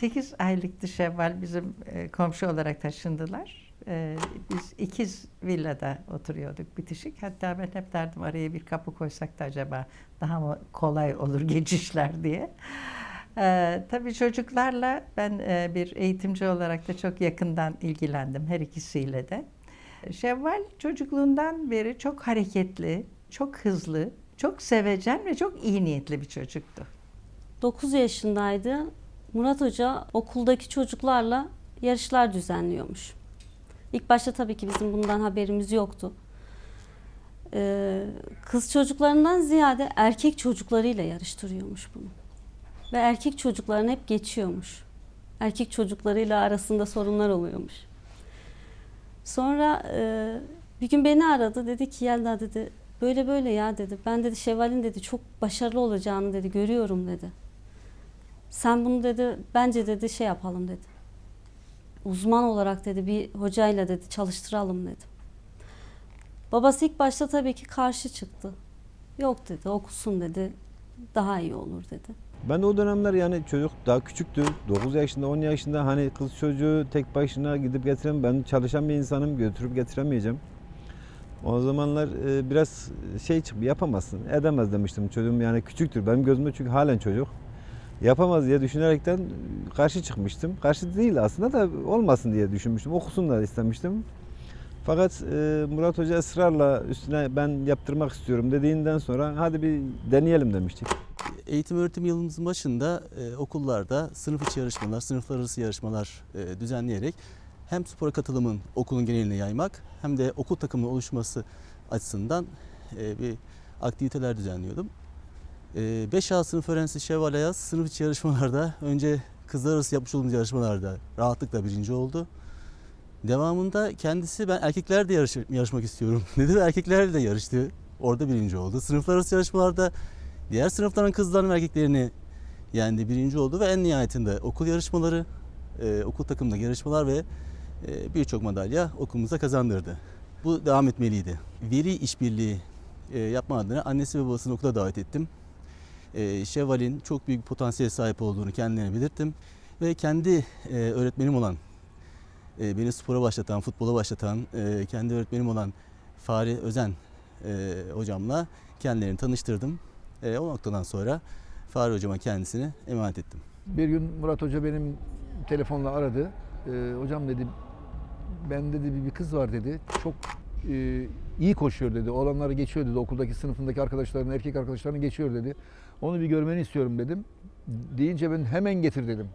8 aylıktı Şevval bizim e, komşu olarak taşındılar. E, Biz ikiz villada oturuyorduk bitişik. Hatta ben hep derdim araya bir kapı koysak da acaba daha mı kolay olur geçişler diye. Ee, tabii çocuklarla ben e, bir eğitimci olarak da çok yakından ilgilendim her ikisiyle de. Şevval çocukluğundan beri çok hareketli, çok hızlı, çok sevecen ve çok iyi niyetli bir çocuktu. 9 yaşındaydı. Murat Hoca okuldaki çocuklarla yarışlar düzenliyormuş. İlk başta tabii ki bizim bundan haberimiz yoktu. Ee, kız çocuklarından ziyade erkek çocuklarıyla yarıştırıyormuş bunu. Ve erkek çocuklarını hep geçiyormuş. Erkek çocuklarıyla arasında sorunlar oluyormuş. Sonra e, bir gün beni aradı. Dedi ki Yelda dedi böyle böyle ya dedi. Ben dedi Şevval'in dedi çok başarılı olacağını dedi görüyorum dedi. Sen bunu dedi bence dedi şey yapalım dedi. Uzman olarak dedi bir hocayla dedi çalıştıralım dedi. Babası ilk başta tabii ki karşı çıktı. Yok dedi okusun dedi daha iyi olur dedi. Ben de o dönemler yani çocuk daha küçüktü. 9 yaşında, 10 yaşında hani kız çocuğu tek başına gidip getirem. Ben çalışan bir insanım, götürüp getiremeyeceğim. O zamanlar e, biraz şey yapamazsın, edemez demiştim. Çocuğum yani küçüktür. Benim gözümde çünkü halen çocuk. Yapamaz diye düşünerekten karşı çıkmıştım. Karşı değil aslında da olmasın diye düşünmüştüm. Okusun da istemiştim. Fakat e, Murat Hoca ısrarla üstüne ben yaptırmak istiyorum dediğinden sonra hadi bir deneyelim demiştik. Eğitim öğretim yılımızın başında e, okullarda sınıf içi yarışmalar, sınıflar arası yarışmalar e, düzenleyerek hem spora katılımın okulun geneline yaymak hem de okul takımının oluşması açısından bir aktiviteler düzenliyordum. E, 5A sınıf öğrencisi Şevval Ayaz sınıf içi yarışmalarda önce kızlar arası yapmış olduğumuz yarışmalarda rahatlıkla birinci oldu. Devamında kendisi ben erkeklerle yarış, yarışmak istiyorum dedi ve erkeklerle de yarıştı. Orada birinci oldu. Sınıflar arası yarışmalarda diğer sınıfların kızlarının ve erkeklerini yendi birinci oldu ve en nihayetinde okul yarışmaları, e, okul takımında yarışmalar ve e, birçok madalya okulumuza kazandırdı. Bu devam etmeliydi. Veli işbirliği e, yapma adına annesi ve babasını okula davet ettim. E, Şevval'in çok büyük bir potansiyel sahip olduğunu kendilerine belirttim. Ve kendi e, öğretmenim olan, e, beni spora başlatan, futbola başlatan, e, kendi öğretmenim olan Fahri Özen hocamla kendilerini tanıştırdım. O noktadan sonra Fahri hocama kendisini emanet ettim. Bir gün Murat Hoca benim telefonla aradı. Hocam dedi, ben dedi bir, kız var dedi. Çok iyi koşuyor dedi. Olanları geçiyor dedi. Okuldaki sınıfındaki arkadaşlarını, erkek arkadaşlarını geçiyor dedi. Onu bir görmeni istiyorum dedim. Deyince ben hemen getir dedim.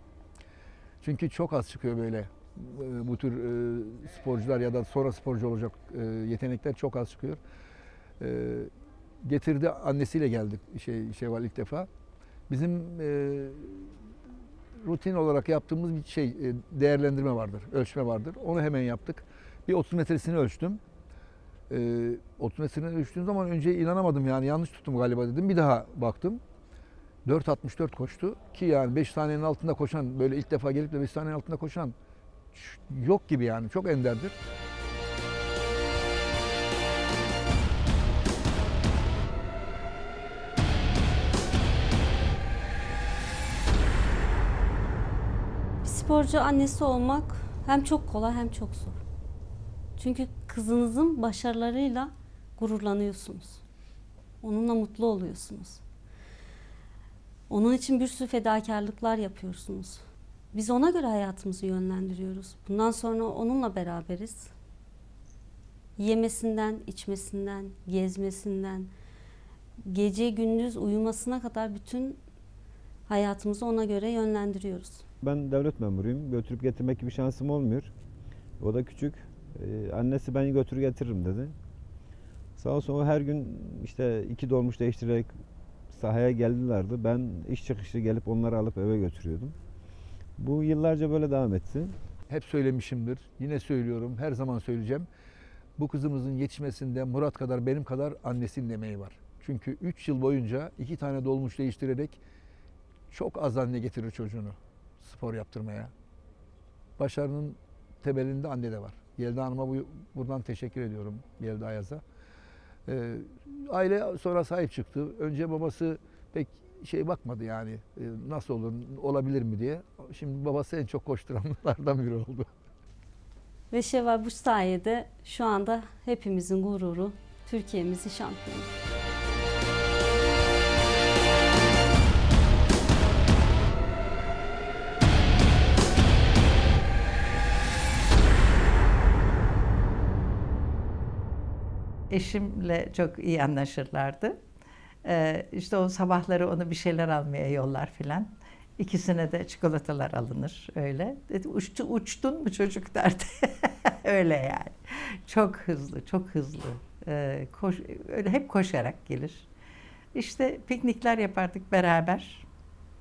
Çünkü çok az çıkıyor böyle e, bu tür e, sporcular ya da sonra sporcu olacak e, yetenekler çok az çıkıyor. Getirdi annesiyle geldik şey var ilk defa. Bizim rutin olarak yaptığımız bir şey değerlendirme vardır, ölçme vardır. Onu hemen yaptık. Bir 30 metresini ölçtüm. E, 30 metresini ölçtüğüm zaman önce inanamadım yani yanlış tuttum galiba dedim. Bir daha baktım. 4.64 koştu ki yani 5 saniyenin altında koşan böyle ilk defa gelip de 5 saniyenin altında koşan yok gibi yani çok enderdir. Sporcu annesi olmak hem çok kolay hem çok zor. Çünkü kızınızın başarılarıyla gururlanıyorsunuz. Onunla mutlu oluyorsunuz. Onun için bir sürü fedakarlıklar yapıyorsunuz. Biz ona göre hayatımızı yönlendiriyoruz. Bundan sonra onunla beraberiz. Yemesinden, içmesinden, gezmesinden, gece gündüz uyumasına kadar bütün hayatımızı ona göre yönlendiriyoruz. Ben devlet memuruyum. Götürüp getirmek gibi şansım olmuyor. O da küçük. Ee, annesi beni götür getiririm dedi. Sağ olsun o her gün işte iki dolmuş değiştirerek sahaya geldilerdi. Ben iş çıkışı gelip onları alıp eve götürüyordum. Bu yıllarca böyle devam etti. Hep söylemişimdir. Yine söylüyorum. Her zaman söyleyeceğim. Bu kızımızın yetişmesinde Murat kadar benim kadar annesinin emeği var. Çünkü 3 yıl boyunca iki tane dolmuş değiştirerek çok az anne getirir çocuğunu spor yaptırmaya. Başarının temelinde anne de var. Yelda Hanım'a bu, buradan teşekkür ediyorum Yelda Ayaz'a. Ee, aile sonra sahip çıktı. Önce babası pek şey bakmadı yani e, nasıl olur, olabilir mi diye. Şimdi babası en çok koşturanlardan biri oldu. Ve Şevval bu sayede şu anda hepimizin gururu, Türkiye'mizin şampiyonu. Eşimle çok iyi anlaşırlardı. Ee, işte o sabahları onu bir şeyler almaya yollar filan. İkisine de çikolatalar alınır öyle. Dedi, uçtu, uçtun mu çocuk derdi. öyle yani. Çok hızlı, çok hızlı. Ee, koş, öyle hep koşarak gelir. İşte piknikler yapardık beraber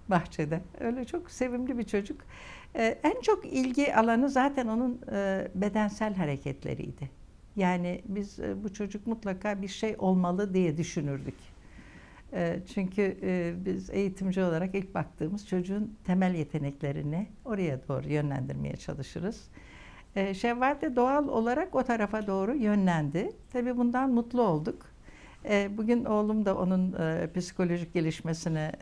bahçede. Öyle çok sevimli bir çocuk. Ee, en çok ilgi alanı zaten onun e, bedensel hareketleriydi. Yani biz e, bu çocuk mutlaka bir şey olmalı diye düşünürdük. E, Çünkü e, biz eğitimci olarak ilk baktığımız çocuğun temel yeteneklerini oraya doğru yönlendirmeye çalışırız. Şevval de doğal olarak o tarafa doğru yönlendi. Tabii bundan mutlu olduk. Bugün oğlum da onun psikolojik gelişmesine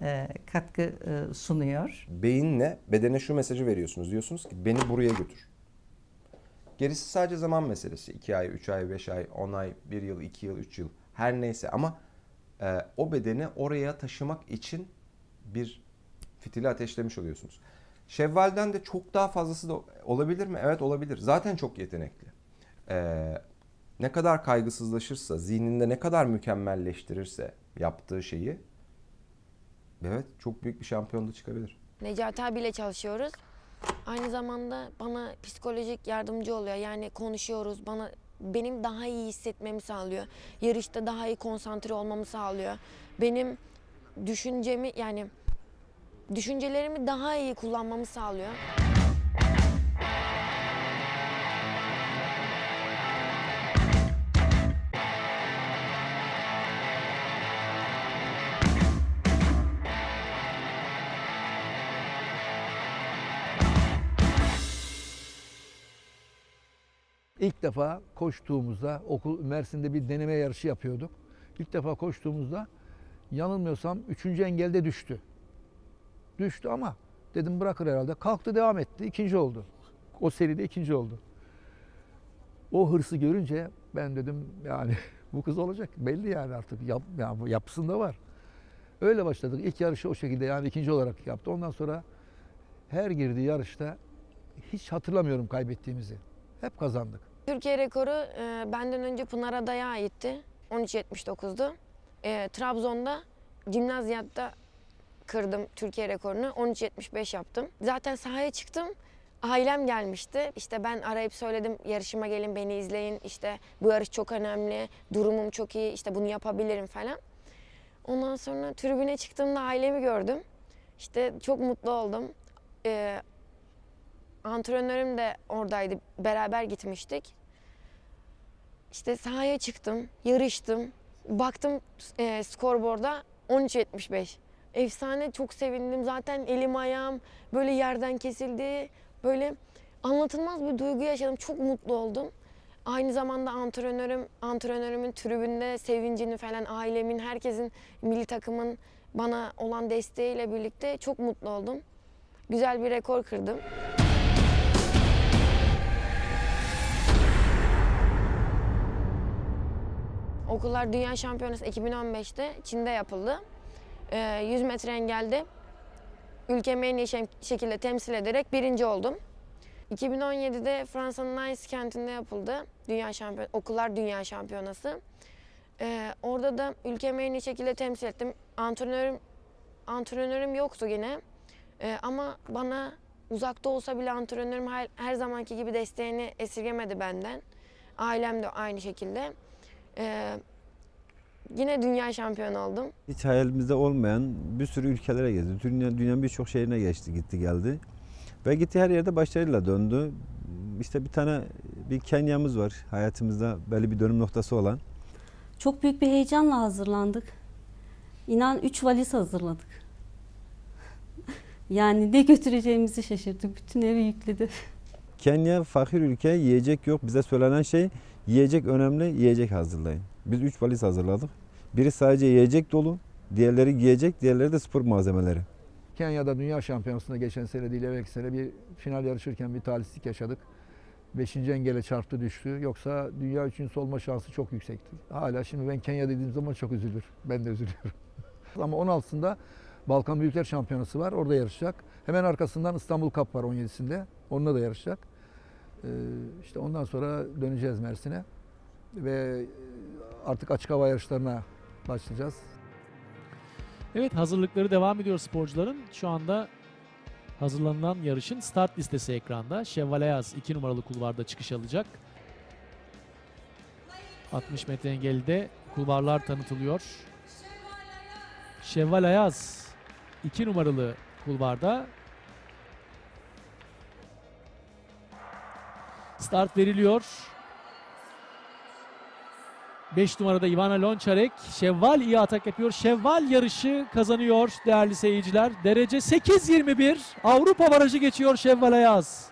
katkı sunuyor. Beyinle bedene şu mesajı veriyorsunuz. Diyorsunuz ki beni buraya götür. Gerisi sadece zaman meselesi. 2 ay, 3 ay, 5 ay, 10 ay, 1 yıl, 2 yıl, 3 yıl her neyse ama e, o bedeni oraya taşımak için bir fitili ateşlemiş oluyorsunuz. Şevval'den de çok daha fazlası da olabilir mi? Evet olabilir. Zaten çok yetenekli. E, ne kadar kaygısızlaşırsa, zihninde ne kadar mükemmelleştirirse yaptığı şeyi evet çok büyük bir şampiyon da çıkabilir. Necati abiyle çalışıyoruz. Aynı zamanda bana psikolojik yardımcı oluyor. Yani konuşuyoruz. Bana benim daha iyi hissetmemi sağlıyor. Yarışta daha iyi konsantre olmamı sağlıyor. Benim düşüncemi yani düşüncelerimi daha iyi kullanmamı sağlıyor. İlk defa koştuğumuzda okul Mersin'de bir deneme yarışı yapıyorduk. İlk defa koştuğumuzda yanılmıyorsam üçüncü engelde düştü. Düştü ama dedim bırakır herhalde. Kalktı devam etti. ikinci oldu. O seride ikinci oldu. O hırsı görünce ben dedim yani bu kız olacak. Belli yani artık yap, yani yapısında var. Öyle başladık. İlk yarışı o şekilde yani ikinci olarak yaptı. Ondan sonra her girdiği yarışta hiç hatırlamıyorum kaybettiğimizi. Hep kazandık. Türkiye rekoru e, benden önce Pınar Adaya aitti. 13.79'du. E, Trabzon'da Gimnazyat'ta kırdım Türkiye rekorunu. 13.75 yaptım. Zaten sahaya çıktım. Ailem gelmişti. İşte ben arayıp söyledim yarışıma gelin beni izleyin. İşte bu yarış çok önemli. Durumum çok iyi. İşte bunu yapabilirim falan. Ondan sonra tribüne çıktığımda ailemi gördüm. İşte çok mutlu oldum. E, antrenörüm de oradaydı. Beraber gitmiştik. İşte sahaya çıktım, yarıştım. Baktım e, skorboarda 13.75. Efsane çok sevindim. Zaten elim ayağım böyle yerden kesildi. Böyle anlatılmaz bir duygu yaşadım. Çok mutlu oldum. Aynı zamanda antrenörüm, antrenörümün tribünde sevincini falan ailemin, herkesin, milli takımın bana olan desteğiyle birlikte çok mutlu oldum. Güzel bir rekor kırdım. Okullar Dünya Şampiyonası 2015'te Çin'de yapıldı. Ee, 100 metre engelde ülkemi en iyi şekilde temsil ederek birinci oldum. 2017'de Fransa'nın Nice kentinde yapıldı Dünya Şampiyon Okullar Dünya Şampiyonası. Ee, orada da ülkemi en iyi şekilde temsil ettim. Antrenörüm antrenörüm yoktu yine. Ee, ama bana uzakta olsa bile antrenörüm her, her zamanki gibi desteğini esirgemedi benden. Ailem de aynı şekilde. Ee, yine dünya şampiyonu oldum. Hiç hayalimizde olmayan bir sürü ülkelere gezdi. Dünya, dünyanın birçok şehrine geçti, gitti geldi. Ve gitti her yerde başarıyla döndü. İşte bir tane bir Kenya'mız var hayatımızda belli bir dönüm noktası olan. Çok büyük bir heyecanla hazırlandık. İnan 3 valiz hazırladık. Yani ne götüreceğimizi şaşırdık. Bütün evi yükledi. Kenya fakir ülke, yiyecek yok. Bize söylenen şey yiyecek önemli, yiyecek hazırlayın. Biz üç valiz hazırladık. Biri sadece yiyecek dolu, Diğerleri giyecek, diğerleri de spor malzemeleri. Kenya'da dünya şampiyonasında geçen sene değil evvelki sene bir final yarışırken bir talihsizlik yaşadık. Beşinci engele çarptı düştü. Yoksa dünya üçüncüsü olma şansı çok yüksekti. Hala şimdi ben Kenya dediğim zaman çok üzülür. Ben de üzülüyorum. Ama 16'sında Balkan Büyükler Şampiyonası var. Orada yarışacak. Hemen arkasından İstanbul Cup var 17'sinde. Onunla da yarışacak. Ee, işte ondan sonra döneceğiz Mersin'e. Ve artık açık hava yarışlarına başlayacağız. Evet hazırlıkları devam ediyor sporcuların. Şu anda hazırlanılan yarışın start listesi ekranda. Şevval Ayaz 2 numaralı kulvarda çıkış alacak. 60 metre engelide kulvarlar tanıtılıyor. Şevval Ayaz 2 numaralı kulvarda. Start veriliyor. 5 numarada Ivana Lonçarek. Şevval iyi atak yapıyor. Şevval yarışı kazanıyor değerli seyirciler. Derece 8.21. Avrupa barajı geçiyor Şevval Ayaz.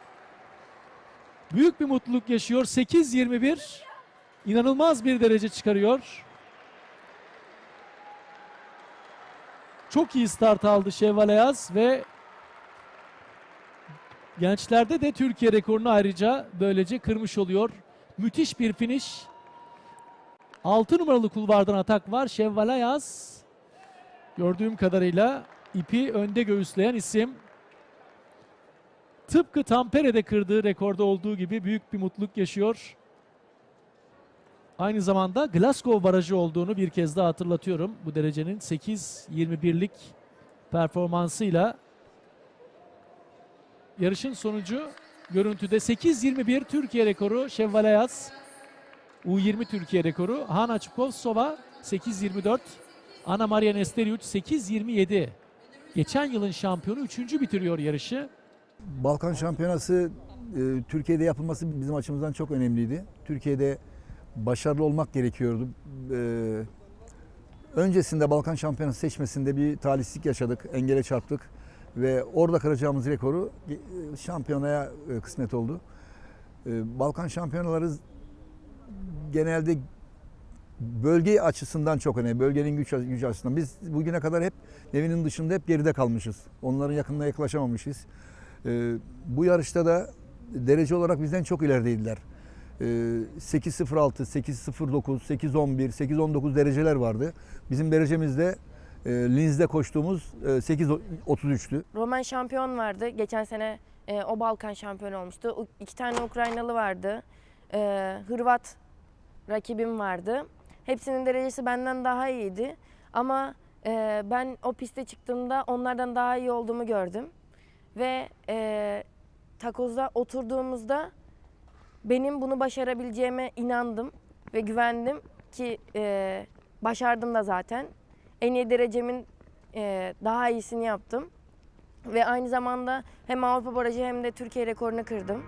Büyük bir mutluluk yaşıyor. 8.21. İnanılmaz bir derece çıkarıyor. Çok iyi start aldı Şevval Ayaz ve gençlerde de Türkiye rekorunu ayrıca böylece kırmış oluyor. Müthiş bir finish. 6 numaralı kulvardan atak var. Şevval Ayaz gördüğüm kadarıyla ipi önde göğüsleyen isim. Tıpkı Tampere'de kırdığı rekorda olduğu gibi büyük bir mutluluk yaşıyor. Aynı zamanda Glasgow barajı olduğunu bir kez daha hatırlatıyorum. Bu derecenin 8.21'lik performansıyla yarışın sonucu görüntüde 8.21 Türkiye rekoru Şevval Ayaz. U20 Türkiye rekoru. Hana Çukovsova 8.24. Ana Maria Nesteriuc 8.27. Geçen yılın şampiyonu 3. bitiriyor yarışı. Balkan Şampiyonası e, Türkiye'de yapılması bizim açımızdan çok önemliydi. Türkiye'de başarılı olmak gerekiyordu. E, öncesinde Balkan Şampiyonası seçmesinde bir talihsizlik yaşadık, engele çarptık ve orada kıracağımız rekoru e, şampiyonaya e, kısmet oldu. E, Balkan Şampiyonaları genelde bölge açısından çok önemli. Bölgenin güç, gücü açısından. Biz bugüne kadar hep evinin dışında hep geride kalmışız. Onların yakınına yaklaşamamışız. Ee, bu yarışta da derece olarak bizden çok ilerideydiler. Ee, 8.06, 8.09, 8.11, 8.19 dereceler vardı. Bizim derecemizde e, Linz'de koştuğumuz e, 8.33'tü. Roman şampiyon vardı. Geçen sene e, o Balkan şampiyonu olmuştu. U- İki tane Ukraynalı vardı. E, Hırvat rakibim vardı. Hepsinin derecesi benden daha iyiydi. Ama e, ben o piste çıktığımda onlardan daha iyi olduğumu gördüm. Ve e, takozda oturduğumuzda benim bunu başarabileceğime inandım ve güvendim ki e, başardım da zaten. En iyi derecemin e, daha iyisini yaptım. Ve aynı zamanda hem Avrupa barajı hem de Türkiye rekorunu kırdım.